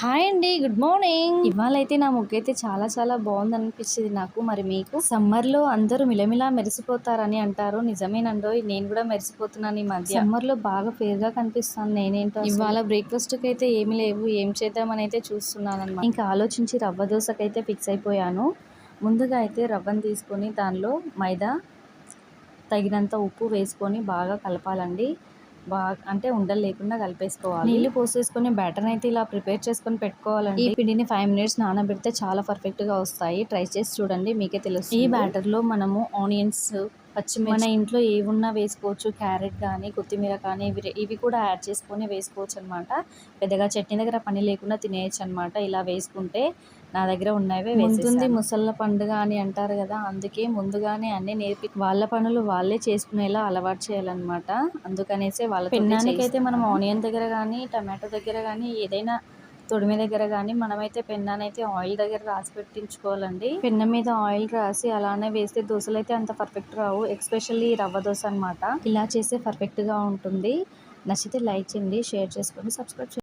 Hi అండి good morning ఇవాళ అయితే నా ముగ్గు అయితే చాలా చాలా బాగుంది అనిపించింది నాకు. మరి మీకు? సమ్మర్లో అందరూ మిలమిలా మెరిసిపోతారని అంటారు. నిజమేనండో నేను కూడా మెరిసిపోతున్నాను ఈ మధ్య. సమ్మర్లో బాగా ఫేర్గా కనిపిస్తాను నేనేంటో ఇవాళ బ్రేక్ఫాస్ట్కి అయితే ఏమి లేవు. ఏం చేద్దామని అయితే చూస్తున్నాను అనమాట ఇంకా ఆలోచించి రవ్వ దోశకైతే ఫిక్స్ అయిపోయాను. ముందుగా అయితే రవ్వను తీసుకొని దానిలో మైదా తగినంత ఉప్పు వేసుకొని బాగా కలపాలండి. బాగా అంటే ఉండలు లేకుండా కలిపేసుకోవాలి. నీళ్ళు పోసేసుకొని బ్యాటర్ అయితే ఇలా ప్రిపేర్ చేసుకొని పెట్టుకోవాలండి. ఈ పిండిని ఫైవ్ మినిట్స్ నానబెడితే చాలా పర్ఫెక్ట్గా వస్తాయి. ట్రై చేసి చూడండి మీకే తెలుసు ఈ బ్యాటర్లో మనము ఆనియన్స్ పచ్చిమిర్చి మన ఇంట్లో ఏవున్నా వేసుకోవచ్చు క్యారెట్ కానీ కొత్తిమీర కానీ ఇవి ఇవి కూడా యాడ్ చేసుకొని వేసుకోవచ్చు అనమాట పెద్దగా చట్నీ దగ్గర పని లేకుండా తినేయచ్చు అనమాట ఇలా వేసుకుంటే నా దగ్గర ఉన్నవే ముందుంది ముసళ్ళ పండుగ అని అంటారు కదా అందుకే ముందుగానే అన్ని నేర్పి వాళ్ళ పనులు వాళ్ళే చేసుకునేలా అలవాటు చేయాలన్నమాట. అందుకనేసే వాళ్ళ అయితే మనం ఆనియన్ దగ్గర కానీ టమాటో దగ్గర కానీ ఏదైనా తొడిమి దగ్గర కానీ మనమైతే పెన్నాన్ని అయితే ఆయిల్ దగ్గర రాసి పెట్టించుకోవాలండి. పెన్న మీద ఆయిల్ రాసి అలానే వేస్తే దోశలు అయితే అంత పర్ఫెక్ట్ రావు ఎక్స్పెషల్లీ రవ్వ దోశ అన్నమాట. ఇలా చేస్తే పర్ఫెక్ట్గా ఉంటుంది. నచ్చితే లైక్ చేయండి షేర్ చేసుకోండి సబ్స్క్రైబ్ చేయండి.